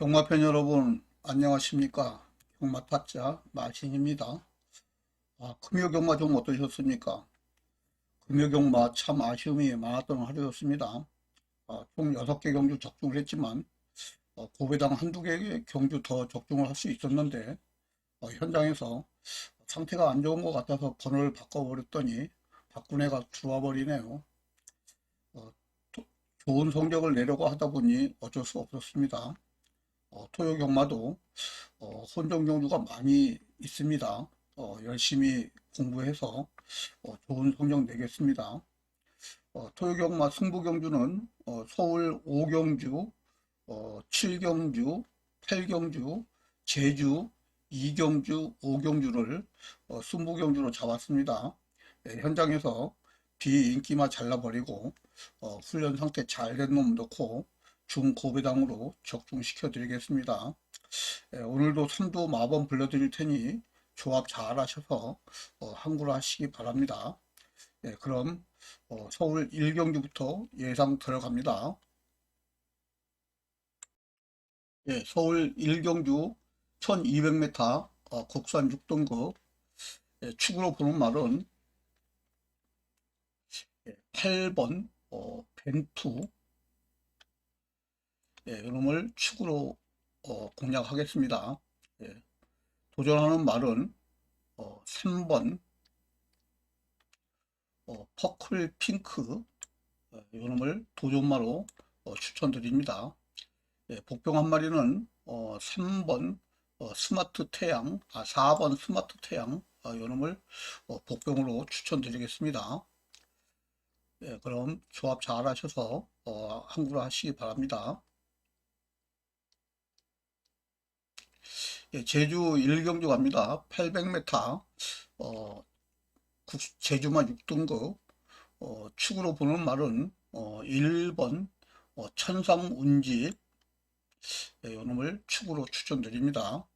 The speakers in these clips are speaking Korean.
경마팬 여러분 안녕하십니까? 경마 타짜 마신입니다. 아, 금요 경마 좀 어떠셨습니까? 금요 경마 참 아쉬움이 많았던 하루였습니다. 아, 총 6개 경주 적중을 했지만 어, 고배당 한두 개 경주 더 적중을 할 수 있었는데 어, 현장에서 상태가 안 좋은 것 같아서 번호를 바꿔버렸더니 바꾼 애가 들어와 버리네요. 어, 또 좋은 성적을 내려고 하다 보니 어쩔 수 없었습니다. 어, 토요 경마도 어, 혼종 경주가 많이 있습니다. 어, 열심히 공부해서 어, 좋은 성적 내겠습니다. 어, 토요 경마 승부 경주는 어, 서울 5경주, 어, 7경주, 8경주, 제주 2경주, 5경주를 어, 승부 경주로 잡았습니다. 예, 현장에서 비인기만 잘라버리고 어, 훈련 상태 잘 된 놈 넣고 중고배당으로 적중시켜 드리겠습니다. 예, 오늘도 선두 마법 불러드릴 테니 조합 잘 하셔서 어, 항구를 하시기 바랍니다. 예, 그럼 어, 서울 1경주부터 예상 들어갑니다. 예, 서울 1경주 1200m 어, 국산 6등급 예, 축으로 보는 말은 예, 8번 어, 벤투 예, 이놈을 축으로 어, 공략하겠습니다. 예, 도전하는 말은 어, 3번 어, 퍼클 핑크 어, 이놈을 도전마로 어, 추천드립니다. 예, 복병 한 마리는 어, 3번 어, 스마트 태양, 아 4번 스마트 태양 어, 이놈을 어, 복병으로 추천드리겠습니다. 예, 그럼 조합 잘 하셔서 어, 항구를 하시기 바랍니다. 예, 제주 1경주 갑니다. 800m, 어, 국- 제주만 6등급, 어, 축으로 보는 말은, 어, 1번, 어, 천상운집, 예, 요놈을 축으로 추천드립니다.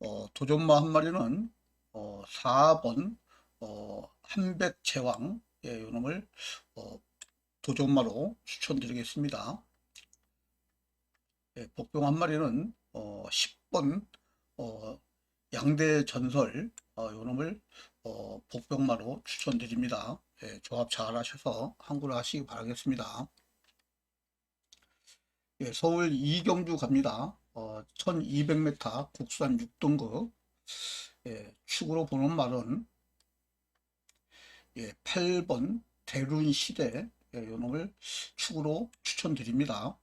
어, 도전마 한 마리는, 어, 4번, 어, 한백제왕, 예, 요놈을, 어, 도전마로 추천드리겠습니다. 예, 복병 한 마리는, 어, 10번, 어, 양대 전설 어, 요놈을 어, 복병마로 추천드립니다. 예, 조합 잘 하셔서 항구를 하시기 바라겠습니다. 예, 서울 이경주 갑니다. 어, 1200m 국산 6등급 예, 축으로 보는 말은 예, 8번 대륜 시대 예, 요놈을 축으로 추천드립니다.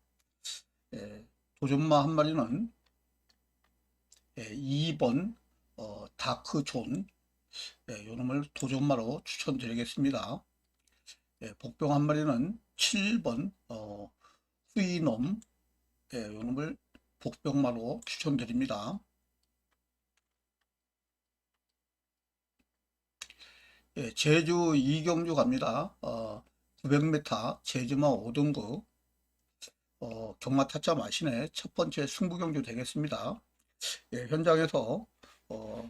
예, 도전마 한 마리는 예, 2번 어, 다크존 예, 요놈을 도전마로 추천드리겠습니다. 예, 복병 한 마리는 7번 어, 후이놈 예, 요놈을 복병마로 추천드립니다. 예, 제주 이경주 갑니다. 어, 900m 제주마 5등급 어, 경마 타짜 마신의 첫 번째 승부 경주 되겠습니다. 예, 현장에서 어,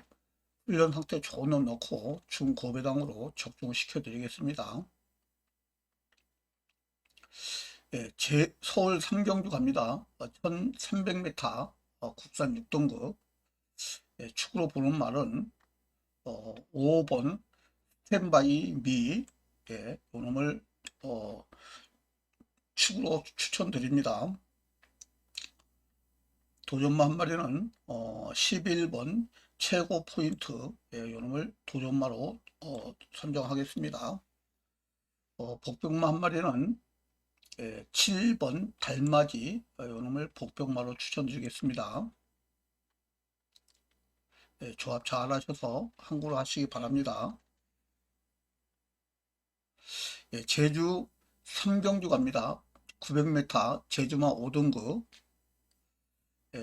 훈련 상태 놈 넣고 중고배당으로 적중시켜 드리겠습니다. 예, 제 서울 삼경주 갑니다. 어, 1300m 어, 국산 6등급 예, 축으로 보는 말은 어, 5번 스탠바이 미 예, 요놈을 어, 축으로 추천드립니다. 도전마 한 마리는 어, 11번 최고 포인트 예, 요놈을 도전마로 어, 선정하겠습니다. 어, 복병마 한 마리는 예, 7번 달맞이 어, 요놈을 복병마로 추천드리겠습니다. 예, 조합 잘 하셔서 항구를 하시기 바랍니다. 예, 제주 삼경주 갑니다. 900m 제주마 5등급 예,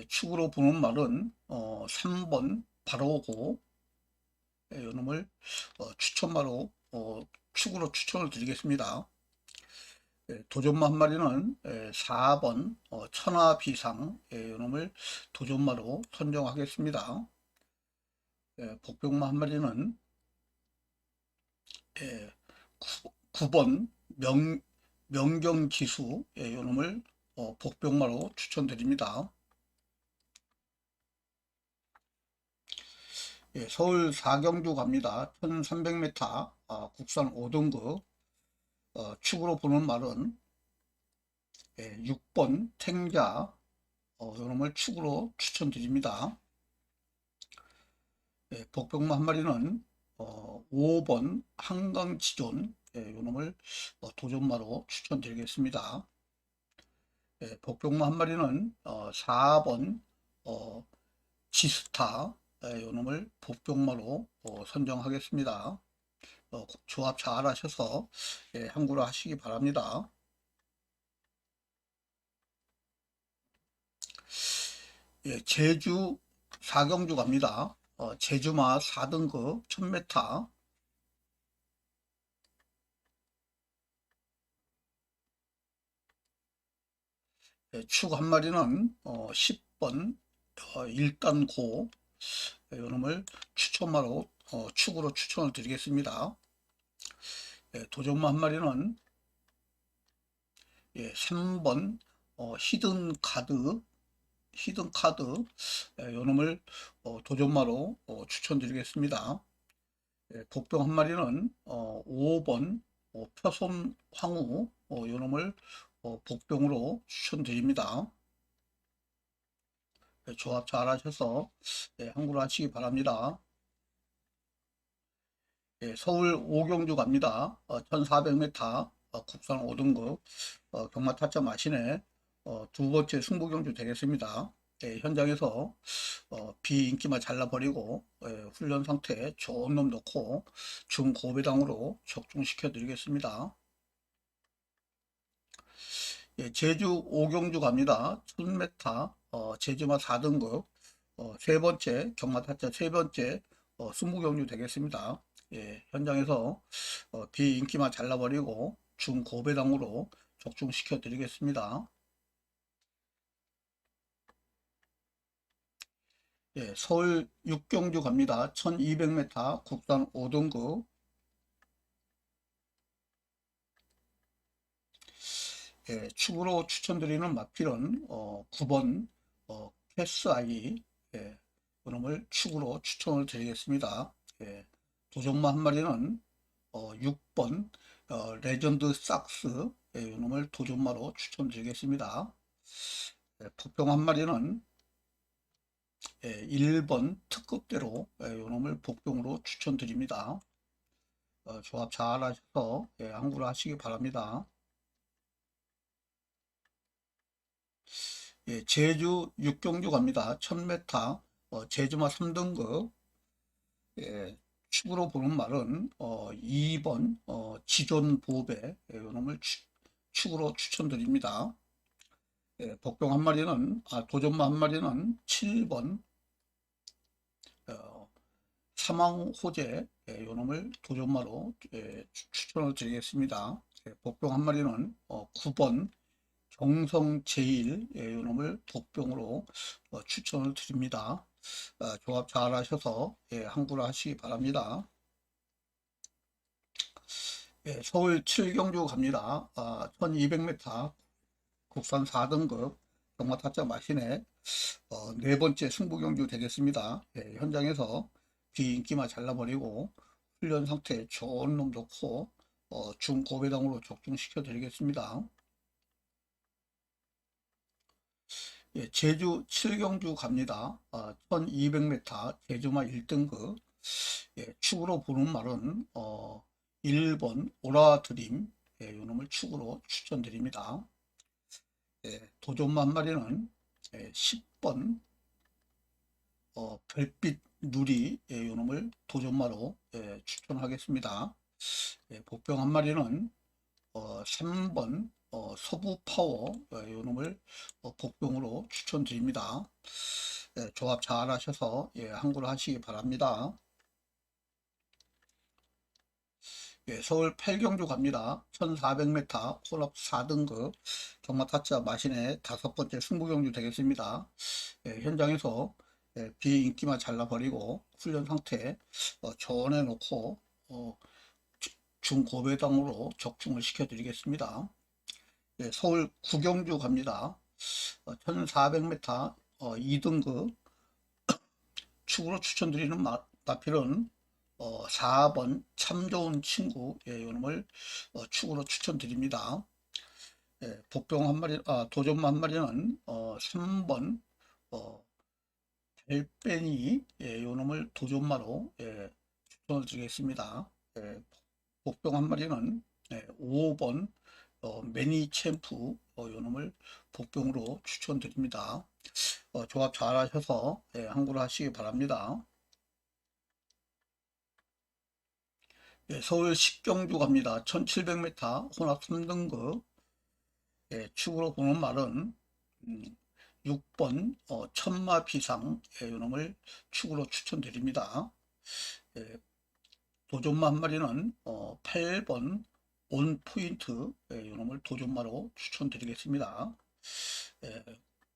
축으로 보는 말은 어, 3번 바로고 예, 요놈을 어, 추천마로 어, 축으로 추천을 드리겠습니다. 예, 도전마 한 마리는 예, 4번 어, 천하비상 예, 요놈을 도전마로 선정하겠습니다. 예, 복병마 한 마리는 예, 9, 번 명, 명경지수 예, 요놈을 어, 복병마로 추천드립니다. 예, 서울 사경주 갑니다. 1300m 아, 국산 5등급 어, 축으로 보는 말은 예, 6번 탱자 어, 요놈을 축으로 추천드립니다. 예, 복병마 한 마리는 어, 5번 한강지존 예, 요놈을 어, 도전마로 추천드리겠습니다. 예, 복병마 한 마리는 어, 4번 어, 지스타 예, 요놈을 복병마로 어, 선정하겠습니다. 어, 조합 잘 하셔서 예, 항구를 하시기 바랍니다. 예, 제주 사경주 갑니다. 어, 제주마 4등급 1000m 예, 축한 마리는 어, 10번 어, 일단고 예, 요놈을 추천마로 어, 축으로 추천을 드리겠습니다. 예, 도전마 한 마리는 예, 3번 어, 히든 카드 히든 카드 예, 요놈을 어, 도전마로 어, 추천드리겠습니다. 예, 복병 한 마리는 어, 5번 어, 표손 황후 어, 요놈을 어, 복병으로 추천드립니다. 예, 조합 잘 하셔서 예, 항구를 하시기 바랍니다. 예, 서울 오경주 갑니다. 어, 1400m 어, 국산 5등급 어, 경마 타점 마신의 어, 두 번째 승부경주 되겠습니다. 예, 현장에서 어, 비인기만 잘라버리고 예, 훈련 상태 좋은 놈 넣고 중고배당으로 적중시켜 드리겠습니다. 예, 제주 오경주 갑니다. 1000m 어, 제주마 4등급 어, 세 번째 경마 타점 세 번째 어, 승부경주 되겠습니다. 예, 현장에서 어, 비인기만 잘라버리고 중고배당으로 적중시켜 드리겠습니다. 예, 서울 육경주 갑니다. 1200m 국산 5등급 예, 축으로 추천드리는 마필은 어, 9번 어, 캐스 아이 예, 그놈을 축으로 추천을 드리겠습니다. 예, 도전마 한 마리는 어, 6번 어, 레전드 삭스 예, 이놈을 도전마로 추천드리겠습니다. 예, 부평 한 마리는 예, 1번 특급대로 예, 요놈을 복병으로 추천드립니다. 어, 조합 잘 하셔서 예, 항구를 하시기 바랍니다. 예, 제주 육경주 갑니다. 1000m 어, 제주마 3등급 예, 축으로 보는 말은 어, 2번 어, 지존 보배 예, 요놈을 추, 축으로 추천드립니다. 예, 복병 한 마리는 아, 도전마 한 마리는 7번 어, 사망 호재 예, 요놈을 도전마로 예, 추- 추천을 드리겠습니다. 예, 복병 한 마리는 어, 9번 경성 제일 예, 요놈을 복병으로 어, 추천을 드립니다. 아, 조합 잘 하셔서 예, 항구를 하시기 바랍니다. 예, 서울 7경주 갑니다. 아, 1200m 국산 4등급 경마 타짜 마신의 어, 네 번째 승부경주 되겠습니다. 예, 현장에서 비인기만 잘라버리고 훈련 상태 좋은 놈 좋고 어, 중고배당으로 적중시켜 드리겠습니다. 예, 제주 7경주 갑니다. 아, 1200m 제주마 1등급 예, 축으로 보는 말은 어, 1번 오라드림 예, 요놈을 축으로 추천드립니다. 예, 도전마 한 마리는 예, 10번 어, 별빛 누리 예, 요놈을 도전마로 예, 추천하겠습니다. 예, 복병 한 마리는 어, 3번 어, 서부 파워 예, 요놈을 어, 복병으로 추천드립니다. 예, 조합 잘 하셔서 예, 항구를 하시기 바랍니다. 예, 서울 8경주 갑니다. 1400m 홀업 4등급 경마 타짜 마신의 다섯 번째 승부경주 되겠습니다. 예, 현장에서 예, 비인기만 잘라버리고 훈련 상태 어, 전해 놓고 어, 주- 중고배당으로 적중을 시켜드리겠습니다. 예, 서울 구경주 갑니다. 어, 1400m 어, 2등급 축으로 추천드리는 마, 마필은 어, 4번 참 좋은 친구 예, 요놈을 어, 축으로 추천드립니다. 예, 복병 한 마리, 아, 도전 한 마리는 어, 3번 어, 벨베니 예, 요놈을 도전마로 예, 추천을 드리겠습니다. 예, 복병 한 마리는 예, 5번 어, 매니 챔프 어, 요놈을 복병으로 추천드립니다. 어, 조합 잘 하셔서 예, 항구를 하시기 바랍니다. 예, 서울 식경주 갑니다. 1700m 혼합 3등급 예, 축으로 보는 말은 음, 6번 어, 천마 비상 예, 요놈을 축으로 추천드립니다. 예, 도전마 한 마리는 어, 8번 온 포인트 예, 요놈을 도전마로 추천드리겠습니다. 예,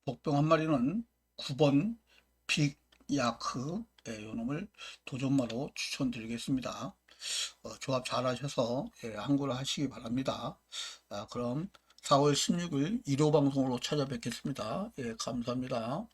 복병 한 마리는 9번 빅 야크 예, 요놈을 도전마로 추천드리겠습니다. 어, 조합 잘 하셔서 예, 항구를 하시기 바랍니다. 아, 그럼 4월 16일 1호 방송으로 찾아뵙겠습니다. 예, 감사합니다.